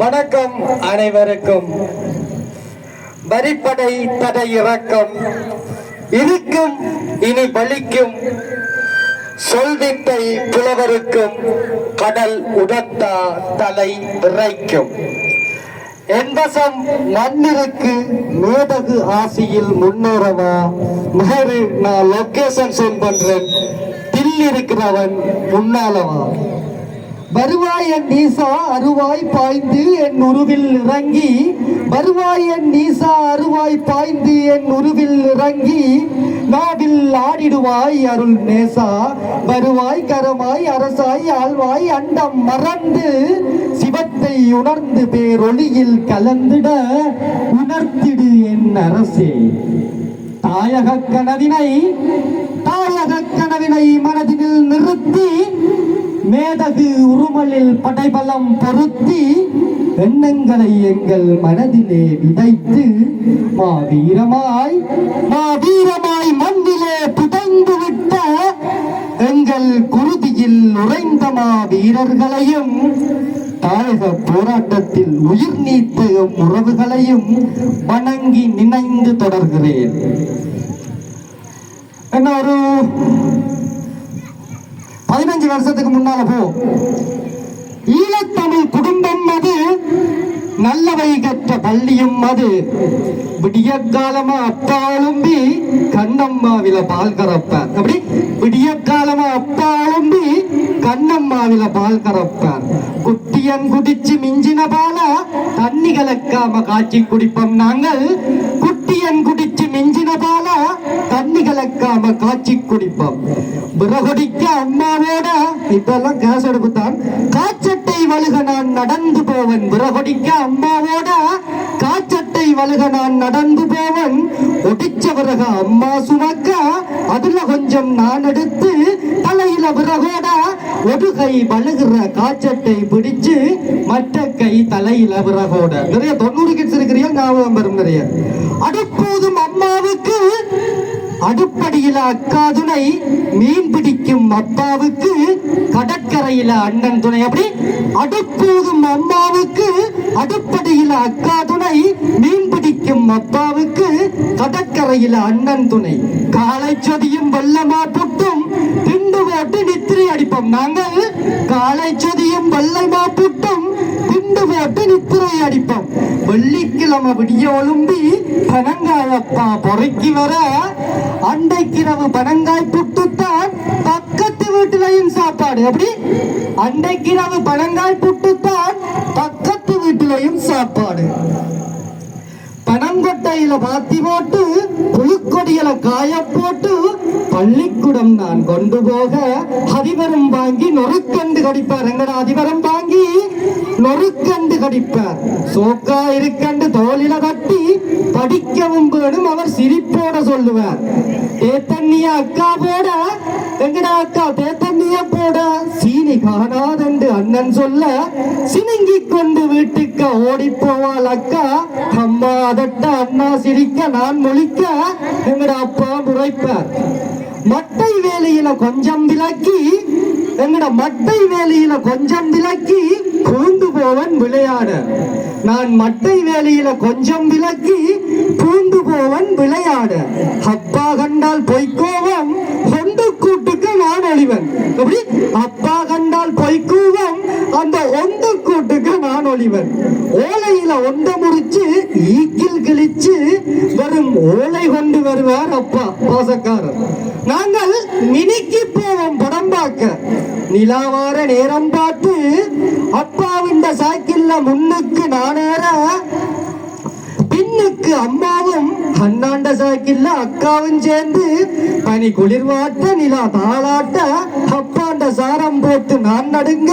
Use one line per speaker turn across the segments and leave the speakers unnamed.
வணக்கம் அனைவருக்கும். வரிப்படை தடை இறக்கம். இருக்கும் இனி பலிக்கும் சொல்வித்தை புலவருக்கும் கடல் உடத்தா தலை விரைக்கும். என்பசம் மண்ணிற்கு மேதகு ஆசியில் முன்னேறவா? நேரு நான் லொக்கேஷன் சென்ட் பண்றேன். தில் இருக்கிறவன் முன்னாலவா? வருவாய் என் நீசா அருவாய் பாய்ந்து என் உருவில் இறங்கி. வருவாய் என் நீசா அருவாய் பாய்ந்து என் உருவில் இறங்கி. நாவில் ஆடிடுவாய் அருள் நேசா. வருவாய் கரமாய் அரசாய் ஆழ்வாய் அண்டம் மறந்து. சிவத்தை உணர்ந்து பேரொளியில் கலந்திட உணர்த்திடு என் அரசே. தாயக கனவினை தாயக கனவினை மனதினில் நிறுத்தி மேதகு உருமலில் படைபலம் பொருத்தி எண்ணங்களை எங்கள் மனதிலே விதைத்து மாவீரமாய் மாவீரமாய் மண்ணிலே புதைந்து விட்ட எங்கள் குருதியில் உறைந்த மாவீரர்களையும் தாயக போராட்டத்தில் உயிர் நீத்த உறவுகளையும் வணங்கி நினைந்து தொடர்கிறேன். என்ன ஒரு பதினஞ்சு வருஷத்துக்கு முன்னால போ. ஈழத்தமிழ் குடும்பம் அது நல்லவை கற்ற பள்ளியும் அது. விடிய காலமா அப்பா கண்ணம்மாவில பால் கறப்பார் அப்படி? விடிய காலமா அப்பா எழும்பி கண்ணம்மாவில பால் கறப்பார் குட்டியன் குடிச்சு மிஞ்சின பால தண்ணி கலக்காம காய்ச்சி குடிப்போம் நாங்கள். குட்டியன் குடி தண்ணி கலக்காம காய்ச்சி குடிப்போம். விறகுடிக்க அம்மாவோட இப்பெல்லாம் கேஸ் எடுப்புத்தான் காச்சட்டை வழுக நான் நடந்து போவன். விறகுடிக்க அம்மாவோட காச்சட்டை வழுக நான் நடந்து போவன். ஒடிச்ச பிறகு அம்மா சுமக்க அதுல கொஞ்சம் நான் எடுத்து தலையில பிறகோட ஒரு கை வழுகிற காச்சட்டை பிடிச்சு மற்ற கை தலையில விறகோட. நிறைய தொண்ணூறு கிட்ஸ் இருக்கிறீங்க ஞாபகம் வரும் நிறைய. அடுப்போதும் அம்மாவுக்கு அடுப்படியில அக்கா துணை மீன் பிடிக்கும் அப்பாவுக்கு கடற்கரையில அண்ணன் துணை. அப்படி அடுப்பூதும் அம்மாவுக்கு அடுப்படியில அக்கா துணை மீன் பிடிக்கும் அப்பாவுக்கு கடற்கரையில அண்ணன் துணை. காலை சொதியும் வெள்ளமா புட்டும் திண்டு போட்டு நித்திரை அடிப்போம். நாங்கள் காலை சொதியும் வெள்ளமா புட்டும் போட்டு நித்திரை அடிப்போம். வெள்ளிக்கிழமை விடிய ஒழும்பி பனங்காயப்பா பொறுக்கி வர அண்டைக்கிரவு பனங்காய் புட்டுத்தான் பக்கத்து வீட்டுலையும் சாப்பாடு. அப்படி அண்டைக்கிரவு பனங்காய் புட்டுத்தான் பக்கத்து வீட்டுலையும் சாப்பாடு. பனங்கொட்டையில பாத்தி போட்டு புழுக்கொடியில காய போட்டு பள்ளிக்கூடம் நான் கொண்டு போக அதிபரம் வாங்கி நொறுக்கண்டு கடிப்பார். எங்கட அதிபரம் வாங்கி? நொறுக்கண்டு கடிப்பார். சோக்கா இருக்கண்டு தோலில தட்டி படிக்கவும் வேணும் அவர் சிரிப்போட சொல்லுவார். தேத்தண்ணியா அக்கா போட எங்கடா அக்கா தேத்தண்ணியா போட. சீனி காணாதென்று அண்ணன் சொல்ல சினுங்கி கொண்டு வீட்டுக்கு ஓடி போவாள் அக்கா. அம்மா அதட்ட அண்ணா சிரிக்க நான் முழிக்க எங்கட அப்பா முறைப்பார். மட்டை வேலையில கொஞ்சம் விலக்கி எங்கட மட்டை வேலையில கொஞ்சம் விலக்கி கூண்டு போவன் விளையாட. நான் மட்டை வேலையில கொஞ்சம் விலக்கி பூந்து போவன் விளையாட. அப்பா கண்டால் பொய்க்கோவம் கொண்டு கூட்டுக்கு நான் ஒளிவன். அப்படி அப்பா கண்டால் பொய்க்கூவம் அந்த ஒன்று கூட்டுக்கு நான் ஒளிவன். ஓலையில ஒன்ற முறிச்சு ஈக்கில் கிழிச்சு வரும் ஓலை கொண்டு வருவார் அப்பா பாசக்காரர். நாங்கள் மினிக்கு போவோம் பார்க்க நிலாவார நேரம் பார்த்து அப்பாவின் சாய்க்கில்ல முன்னுக்கு நானேற பின்னுக்கு அம்மாவும் அண்ணாண்ட சாக்கில்ல அக்காவும் சேர்ந்து பனி குளிர்வாட்ட நிலா தாளாட்ட அப்பாண்ட சாரம் போட்டு நான் நடுங்க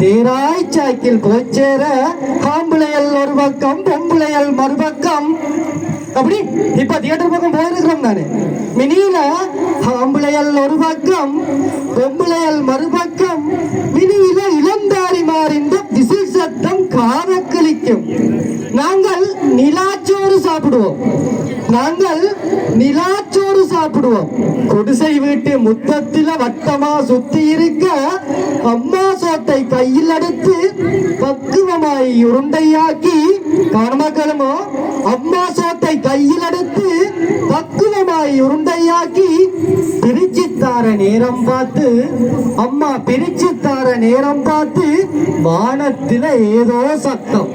தேராய் சாக்கில் போய் சேர ஆம்பளையல் ஒரு பக்கம் பொம்பளையல் மறுபக்கம். அப்படி? இப்ப தியேட்டர் பக்கம் போயிருக்கிறோம் தானே மினியில அம்பளையல் ஒரு பக்கம் பொம்பளையல் மறுபக்கம் மினியில இளந்தாரி மாறிந்த திசை சத்தம் காத நாங்கள் நிலாச்சோறு சாப்பிடுவோம். நாங்கள் நிலாச்சோறு சாப்பிடுவோம். குடிசை வீட்டு முத்தத்தில வட்டமா சுத்தி இருக்க அம்மா சோத்தை கையில் அடுத்து பக்குவமாய் உருண்டையாக்கி கணமக்களுமோ அம்மா சோத்தை கையில் அடுத்து உருண்டாய் உருண்டையாக்கி பிரிச்சு தார நேரம் பார்த்து அம்மா பிரிச்சு தார நேரம் பார்த்து வானத்தில ஏதோ சத்தம்.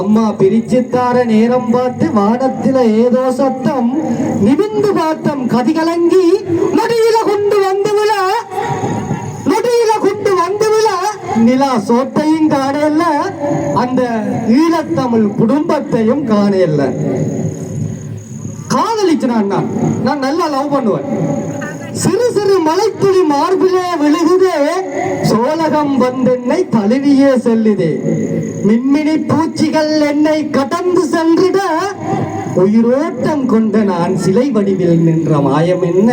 அம்மா பிரிச்சு தார நேரம் பார்த்து வானத்தில ஏதோ சத்தம். நிமிந்து பார்த்தம் கதிகலங்கி நொடியில கொண்டு வந்து விழ நொடியில கொண்டு வந்து விழ நிலா சோத்தையும் காணல அந்த ஈழத்தமிழ் குடும்பத்தையும் காணல காதலிச்சினான் நான் நான் நல்லா லவ் பண்ணுவேன். சிறு சிறு மலைத்துளி மார்பிலே விழுகுதே சோலகம் வந்தென்னை தழுவியே செல்லுதே. மின்மினி பூச்சிகள் என்னை கடந்து சென்றிட உயிரோட்டம் கொண்ட நான் சிலை வடிவில் நின்ற மாயம் என்ன?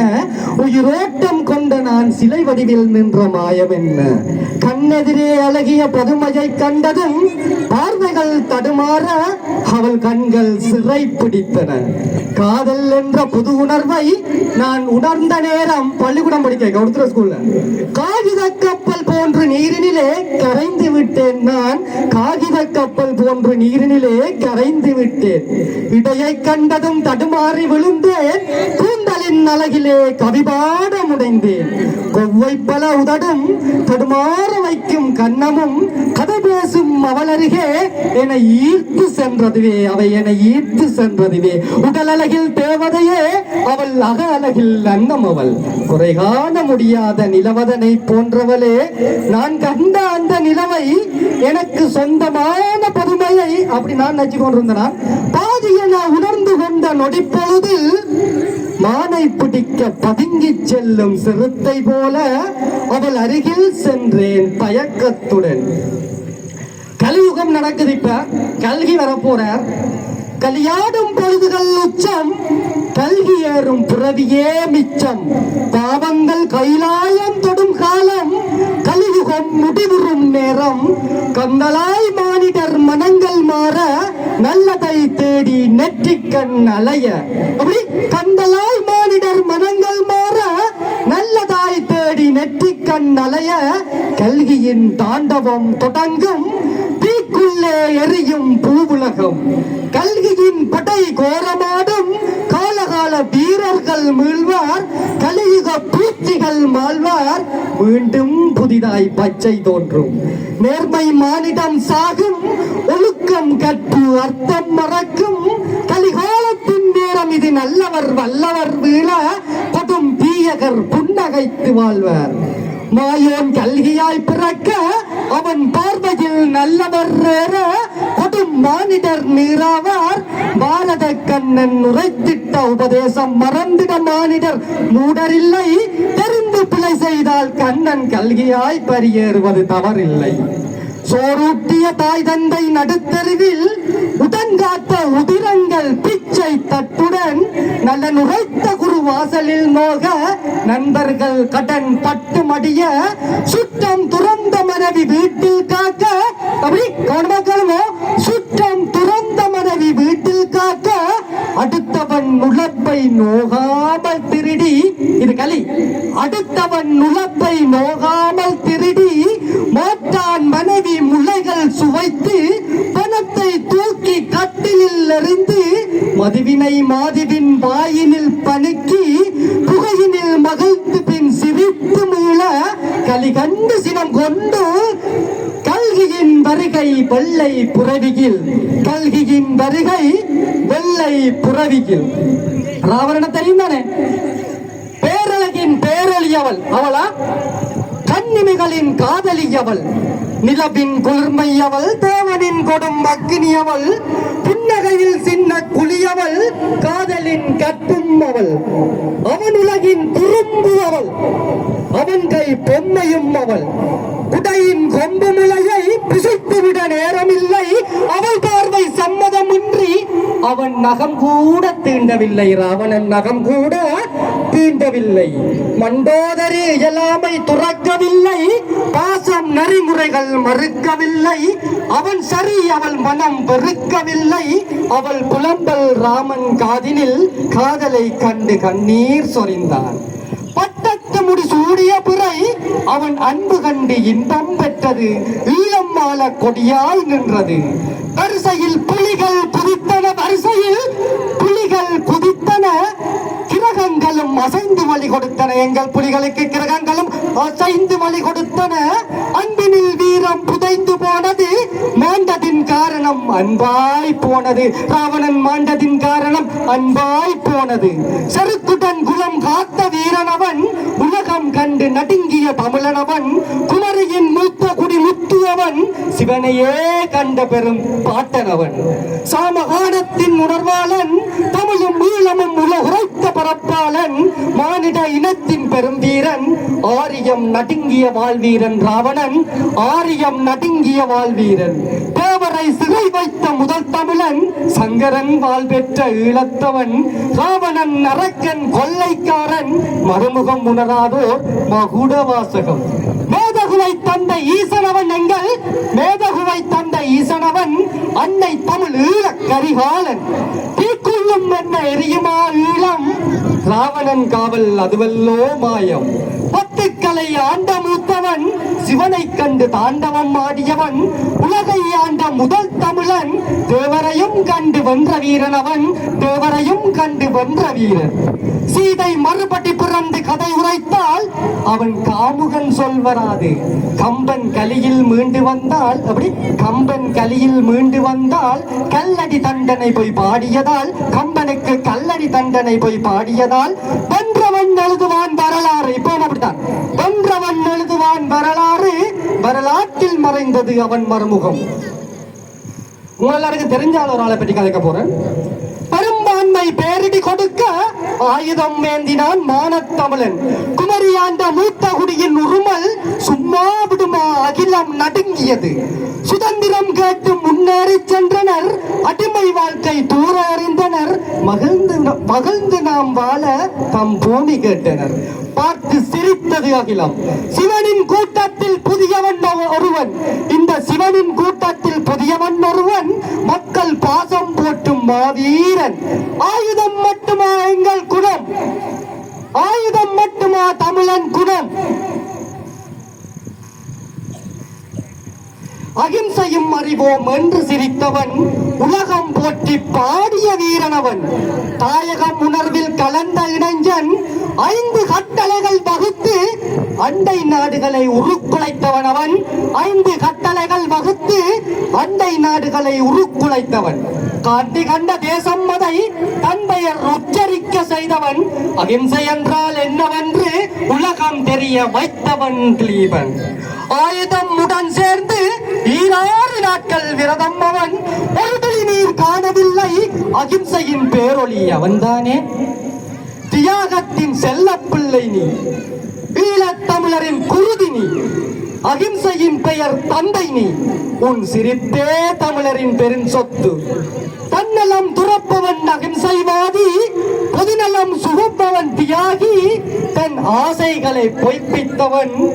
உயிரோட்டம் கொண்ட நான் சிலை வடிவில் நின்ற மாயம் என்ன? கண்ணெதிரே அழகிய பதுமையை கண்டதும் பார்வைகள் தடுமாற அவள் கண்கள் சிறை பிடித்தன காதல் என்ற புது உணர்வை நான் உணர்ந்த நேரம் பள்ளிக்கூடம் படிக்க கவுத்துற ஸ்கூல்ல காகித கப்பல் போன்று நீரினிலே கரைந்து விட்டேன் நான். காகித கப்பல் போன்று நீரினிலே கரைந்து விட்டேன். இடையை கண்டதும் தடுமாறி விழுந்தேன். கூந்தலின் அழகிலே கவிபாட முடைந்தேன் கொவ்வை பல உதடும் தடுமாற வைக்கும் கண்ணமும் கதை பேசும் அவள் அருகே என ஈர்த்து சென்றதுவே அவை என ஈர்த்து சென்றதுவே. உடல் அழகில் தேவதையே அவள் அக அழகில் அன்னம் அவள். குறை காண முடியாத நிலவதனை போன்றவளே நான் கண்ட அந்த நிலவை எனக்கு சொந்தமான பதுமையை அப்படி நான் நச்சு கொண்டிருந்தேன்? பாதியை நான் உணர்ந்து கொண்ட நொடிப்பொழுதில் மானை பிடிக்க பதுங்கிச் செல்லும் சிறுத்தை போல அவள் அருகில் சென்றேன் தயக்கத்துடன். கலியுகம் நடக்குது இப்ப. கல்கி வரப்போற. கலியாடும் பொழுதுகள் உச்சம். கல்கி ஏறும் பிறவியே மிச்சம். பாவங்கள் கைலாயம் முடிவுறும் நேரம். கந்தலாய் மானிடர் மனங்கள் மாற நல்லதை தேடி நெற்றிக்கண் அலைய. அப்படி கந்தலாய் மானிடர் மனங்கள் மாற நல்லதாய் தேடி நெற்றிக்கண் அலைய. கல்கியின் தாண்டவம் தொடங்கும். தீக்குள்ளே எரியும் பூவுலகம். கல்கியின் படை கோரமாடும் காலகால வீரர்கள் மீழ்வார் கலியுக பூச்சிகள் மாழ்வார் மீண்டும் புதிதாய் பச்சை தோன்றும். நேர்மை மானிடம் சாகும் ஒழுக்கம் கற்பு அர்த்தம் மறக்கும். கலிகாலத்தின் நேரம் இது நல்லவர் வல்லவர் வீழ படும் தீயகர் புன்னகைத்து வாழ்வர். மாயோன் கல்கியாய் பிறக்க அவன் பார்வையில் நல்லவர் கொடும் மானிடர் நீராவார். பாரத கண்ணன் உரைத்திட்ட உபதேசம் மறந்திட மானிடர். மூடரில்லை தெரிந்து பிழை செய்தால் கண்ணன் கல்கியாய் பரியேறுவது தவறில்லை. சோரூட்டிய தாய் தந்தை நடுத்தருவில் உடன்காத்த உதிரங்கள் பிச்சை தட்டுடன் நல்ல நுழைத்த குரு வாசலில் நோக நண்பர்கள் கடன் பட்டு மடிய சுற்றம் துறந்த மனைவி வீட்டில் காக்க. அப்படி கவனமாக்கணுமோ சுற்றம் வருகை வெள்ளை புறவியில் கல்கியின் வருகை வெள்ளை புறவியில் ராவணனை தெரியும் தானே? பேரழகின் பேரொளி அவளா. கண்ணிமைகளின் காதலியவள் நிலவின் குளிர்மையவள் தேவனின் கொடும் அக்னி புன்னகையில் சின்ன குளியவள் காதலின் கட்டும் அவள். அவன் உலகின் துரும்பு அவள் பொம்மையும் அவள். குடையின் கொம்பு முளையை பிசைத்துவிட நேரமில்லை. அவள் பார்வை சம்மதமின்றி அவன் நகம் கூட தீண்டவில்லை. ராவணன் நகம் கூட தீண்டவில்லை. மண்டோதரி இயலாமை துறக்கவில்லை. பாசம் நெறிமுறைகள் மறுக்கவில்லை. அவன் சரி அவள் மனம் வெறுக்கவில்லை. அவள் புலம்பல் ராமன் காதினில் காதலை கண்டு கண்ணீர் சொரிந்தான். முடி சூடிய பிறை அவன் அன்பு கண்டு இன்பம் பெற்றது. ஈழம் மால கொடியாய் நின்றது. வரிசையில் புலிகள் குதித்தன வரிசையில் புலிகள் குதித்தன. கிரகங்களும் அசைந்து வழி கொடுத்தன. எங்கள் புலிகளுக்கு கிரகங்களும் அசைந்து வழி கொடுத்தன. அன்பினில் வீரம் புதைந்து போனது மாண்டதின் காரணம் அன்பாய் போனது. ராவணன் மாண்டதின் அன்பாய் போனது. செருக்குடன் குலம் காத்த வீரனவன் உலகம் கண்டு நடுங்கிய தமிழனவன் குமரியின் மூத்த குடி முத்துவன் சிவனையே கண்ட பெரும் பாட்டனவன். சாமகானத்தின் உணர்வாளன் தமிழும் ஈழமும் உல உரைத்த பரப்பாளன் மானிட இனத்தின் பெரும் வீரன் ஆரியம் நடுங்கிய வாழ்வீரன் ராவணன் ஆரியம் நடுங்கிய வாழ்வீரன். தேவரை சிறை வைத்த முதல் தமிழன் சங்கரன் வாழ் பெற்ற ஈழத்தவன் ராவணன் நரக்கன் கொள்ளைக்காரன் மறுமுகம் உணராதோர் மகுட வாசகம் மேதகுவை தந்த ஈசனவன் எங்கள் மேதகுவை தந்த ஈசனவன் அன்னை தமிழ் ஈழ கரிகாலன் தீக்குள்ளும் என்ன எரியுமா ஈழம்? ராவணன் காவல் அதுவல்லோ மாயம். பத்துக்களை ஆண்ட மூத்தவன் சிவனை கண்டு தாண்டவம் ஆடியவன் உலகை ஆண்ட முதல் தமிழன் தேவரையும் கண்டு வென்ற வீரன் அவன் தேவரையும் கண்டு வென்ற வீரன். சீதை மறுபடி பிறந்து கதை உரைத்தால் அவன் காமுகன் சொல் வராது கம்பன் கலியில் மீண்டு வந்தால் அப்படி? கம்பன் கலியில் மீண்டு வந்தால் கல்லடி தண்டனை போய் பாடியதால் கம்பனுக்கு கல்லடி தண்டனை போய் பாடியதால் வென்றவன் எழுதுவான் வரலாறு. இப்போ அப்படித்தான் வென்றவன் எழுதுவான் வரலாறு காட்டில் மறைந்தது அவன் மறுமுகம். உங்க எல்லாருக்கும் தெரிஞ்சால ஒரு ஆளை பற்றி கதைக்க போறேன். பெரும்பான்மை பேரிடி கொடுக்க ஆயுதம் வேந்தினான் மானத்தமிழன். குமரியாண்ட மூத்த குடியின் உருமல் சும்மா விடுமா அகிலம் நடுங்கியது. சுதந்திரம் கேட்டு முன்னேறி சென்றனர். அடிமை வாழ்க்கை தூர அறிந்தனர். மகிழ்ந்து மகிழ்ந்து நாம் வாழ தம் பூமி கேட்டனர். பார்த்து சிரித்தது அகிலம். சிவனின் கூட்டத்தை புதியவன் ஒருவன். இந்த சிவனின் கூட்டத்தில் புதியவன் ஒருவன். மக்கள் பாசம் போட்டும் மாவீரன். ஆயுதம் மட்டுமா எங்கள் குணம்? ஆயுதம் மட்டுமா தமிழன் குணம்? அகிம்சையும் அறிவோம் என்று சிரித்தவன் உலகம் போற்றி பாடிய வீரனவன். தாயகம் உணர்வில் கலந்த இளைஞன் ஐந்து கட்டளைகள் வகுத்து அண்டை நாடுகளை உருக்குலைத்தவன் அவன் ஐந்து கட்டளைகள் வகுத்து அண்டை நாடுகளை உருக்குலைத்தவன். காட்டி கண்ட தேசம் அதை தன் பெயர் உச்சரிக்க செய்தவன். அகிம்சை என்றால் என்னவென்று உலகம் தெரிய வைத்தவன் கிளீபன். ஆயுதம் உடன் சேர்ந்து ஈராறு நாட்கள் விரதம் அவன். ஒரு துளி நீர் காணவில்லை. அகிம்சையின் பேரொளி அவன்தானே? தியாகத்தின் செல்லப்பிள்ளை நீ. ஈழத்தமிழரின் குருதி நீ. அகிம்சையின் பெயர் தந்தை நீ. உன் சிரித்தே தமிழரின் பெரும் சொத்து. தன்னலம் துறப்பவன் அகிம்சைவாதி. பொதுநலம் சுகப்பவன் தியாகி. தன் ஆசைகளை பொய்ப்பித்தவன்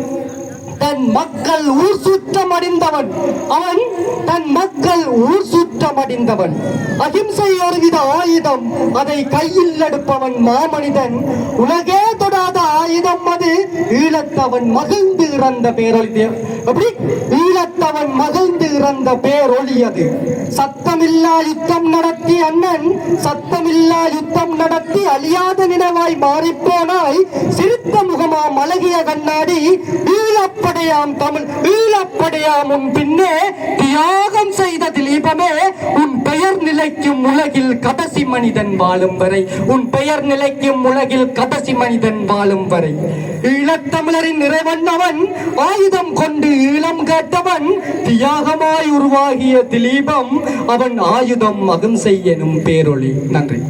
தன் மக்கள் ஊர் சுற்றம் அடைந்தவன். அவன் தன் மக்கள் ஊர் சுற்றம் அடைந்தவன். அகிம்சை ஒருவித ஆயுதம் அதை கையில் எடுப்பவன் மாமனிதன். உலகே தொடாத ஆயுதம் அது ஈழத்தவன் மகிழ்ந்து இறந்த பேரொழி எப்படி? ஈழத்தவன் மகிழ்ந்து இறந்த பேரொழியது. சத்தமில்லா யுத்தம் நடத்தி அண்ணன் சத்தமில்லா யுத்தம் நடத்தி அழியாத நினைவாய் மாறிப்போனாய். சிரித்த முகமா மலகிய கண்ணாடி ஈழப்படையாம் தமிழ் ஈழப்படையாம் உன் பின்னே தியாகம் செய்த திலீபமே உன் பெயர் நிலைக்கும் உலகில் கடைசி மனிதன் வாழும் வரை உன் பெயர் நிலைக்கும் உலகில் கடைசி மனிதன் வாழும் வரை. ஈழத்தமிழரின் நிறைவண்ணவன் ஆயுதம் கொண்டு ஈழம் கேட்டவன் தியாகமாய் உருவாகிய திலீபம் அவன் ஆயுதம் அகிம்சை செய்யனும் பேரொளி. நன்றி.